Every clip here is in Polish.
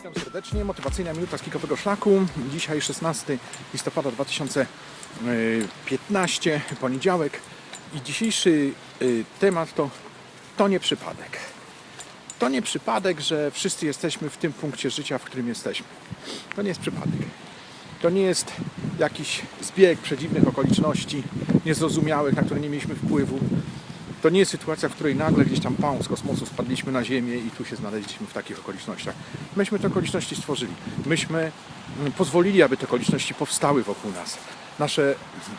Witam serdecznie, motywacyjna minuta z kikowego szlaku. Dzisiaj 16 listopada 2015, poniedziałek i dzisiejszy y, temat to to nie przypadek. To nie przypadek, że wszyscy jesteśmy w tym punkcie życia, w którym jesteśmy. To nie jest przypadek. To nie jest jakiś zbieg przedziwnych okoliczności, niezrozumiałych, na które nie mieliśmy wpływu. To nie jest sytuacja, w której nagle gdzieś tam pał z kosmosu spadliśmy na Ziemię i tu się znaleźliśmy w takich okolicznościach. Myśmy te okoliczności stworzyli. Myśmy mm, pozwolili, aby te okoliczności powstały wokół nas. Nasze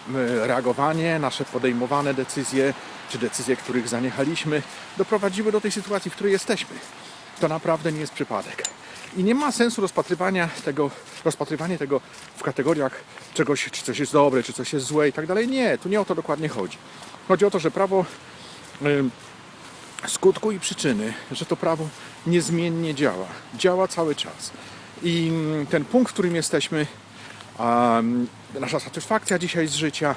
mm, reagowanie, nasze podejmowane decyzje, czy decyzje, których zaniechaliśmy, doprowadziły do tej sytuacji, w której jesteśmy. To naprawdę nie jest przypadek. I nie ma sensu rozpatrywania tego, rozpatrywanie tego w kategoriach czegoś, czy coś jest dobre, czy coś jest złe i tak dalej. Nie, tu nie o to dokładnie chodzi. Chodzi o to, że prawo skutku i przyczyny, że to prawo niezmiennie działa. Działa cały czas. I mm, ten punkt, w którym jesteśmy, mm, nasza satysfakcja dzisiaj z życia,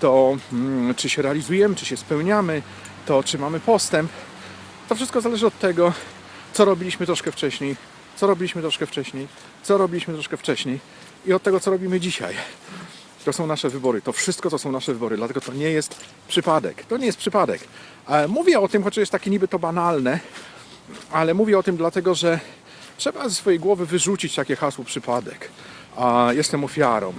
to mm, czy się realizujemy, czy się spełniamy, to czy mamy postęp, to wszystko zależy od tego, co robiliśmy troszkę wcześniej, co robiliśmy troszkę wcześniej, co robiliśmy troszkę wcześniej i od tego, co robimy dzisiaj. To są nasze wybory. To wszystko to są nasze wybory. Dlatego to nie jest przypadek. To nie jest przypadek. E, Mówię o tym, choć jest takie niby to banalne, ale mówię o tym dlatego, że trzeba ze swojej głowy wyrzucić takie hasło przypadek. Jestem ofiarą.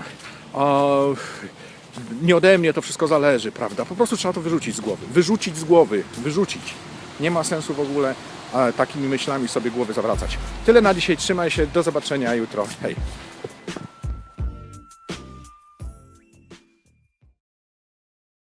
Nie ode mnie to wszystko zależy, prawda? Po prostu trzeba to wyrzucić z głowy. Wyrzucić z głowy. Wyrzucić. Nie ma sensu w ogóle e, takimi myślami sobie głowy zawracać. Tyle na dzisiaj. Trzymaj się. Do zobaczenia jutro. Hej.